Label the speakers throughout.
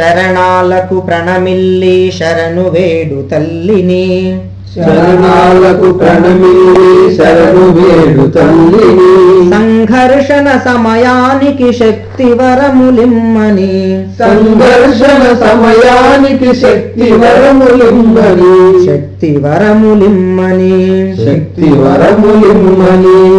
Speaker 1: చరణాలకు ప్రణమిల్లి శరణు వేడు తల్లిని.
Speaker 2: శరణాలకు ప్రణమిల్లి శరణు వేడు తల్లిని.
Speaker 1: సంఘర్షణ సమయానికి శక్తి వరములిమ్మని.
Speaker 2: సంఘర్షణ సమయానికి శక్తి వరములిమ్మని.
Speaker 1: శక్తి వరములిమ్మని.
Speaker 2: శక్తి వరములిమ్మని.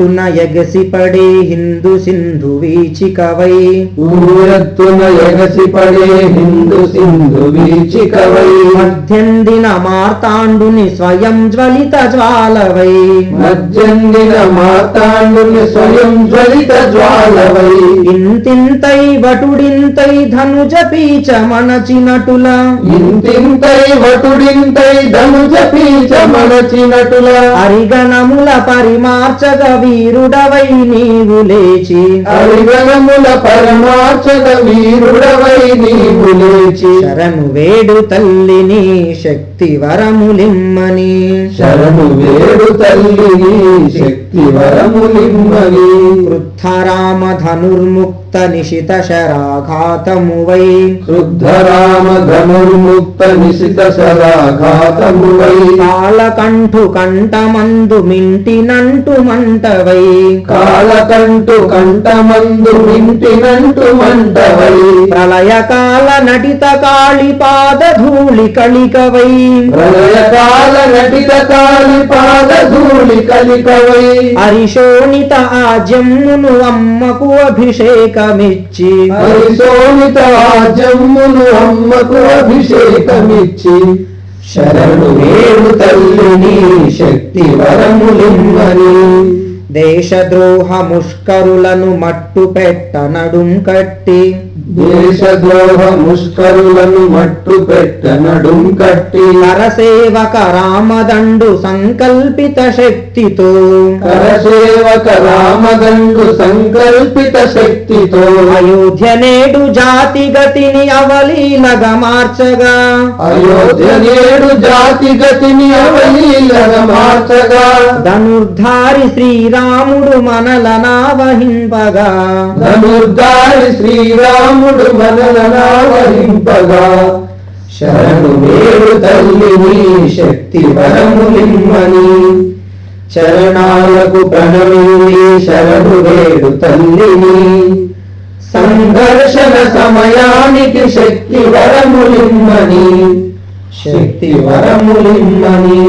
Speaker 1: భూవెత్తున ఎగసిపడే హిందూ సింధు వీచికవై.
Speaker 2: ఊరెత్తున ఎగసి పడే హిందూ సింధు వీచికవై.
Speaker 1: మధ్యందిన మార్తాండుని స్వయం జ్వలిత జ్వాలవై.
Speaker 2: మధ్యందిన మాతాండుని స్వయం జ్వలిత జ్వాలవై.
Speaker 1: ఇంతింతై వటుడింతై ధనుజ పీచ మనచినటుల.
Speaker 2: ఇంతింతై వటుడింతై ధనుజ పీచ మనచినటుల.
Speaker 1: అరిగణముల పరిమార్చగ వీరుడవై నీవు లేచి.
Speaker 2: అరిగణముల పరమార్చక వీరుడవై నీవు లేచి.
Speaker 1: శరణు వేడు తల్లిని శక్తి వరములిమ్మని.
Speaker 2: శరణు వేడు తల్లిని శక్తి వరములిమ్మని.
Speaker 1: వృద్ధరామ ధనుర్ముక్త నిశిత శరాఘాతమువై.
Speaker 2: క్రుద్ధ రామ ధనుర్ముక్త నిశిత శరాఘాతమువై.
Speaker 1: కాలకంఠు కంఠమందు మింటినంటు మంటవై
Speaker 2: కాలకంటు కంఠమందు మింటినంటు మంటవై
Speaker 1: ప్రళయకాల నటిత కాళి పాద ధూళి కలికవై.
Speaker 2: ప్రళయకాల నటిత కాలి పాద ధూళి కలికవై.
Speaker 1: హరిశోణిత ఆజ్యమును అమ్మకు అభిషేకమిచ్చి.
Speaker 2: పరిశోణిత జమ్మును అమ్మకు అభిషేకమిచ్చి. శరణు వేడు తల్లిని శక్తి వరములిమ్మని
Speaker 1: దేశద్రోహ ముష్కరులను మట్టు పెట్ట నడుం కట్టి.
Speaker 2: దేశద్రోహ ముష్కరులను మట్టు పెట్ట నడుం కట్టి.
Speaker 1: నరసేవక రామదండు సంకల్పిత శక్తితో.
Speaker 2: కరసేవక రామదండు సంకల్పిత శక్తితో.
Speaker 1: అయోధ్య నేడు జాతి గతిని అవలీలగా మార్చగా.
Speaker 2: అయోధ్య నేడు జాతి గతిని అవలీలగా మార్చగా.
Speaker 1: ధనుర్ధారి శ్రీరాముడు మనలనావహింపగా
Speaker 2: ధనుర్ధారి శ్రీరాముడు మనలనావహింపగా శరణు వేడు తల్లిని శక్తి వరములిమ్మని చరణాలకు ప్రణమిని శరణు వేడు తల్లిని సంఘర్షణ సమయానికి శక్తి వరములిమ్మని శక్తి వరములిమ్మని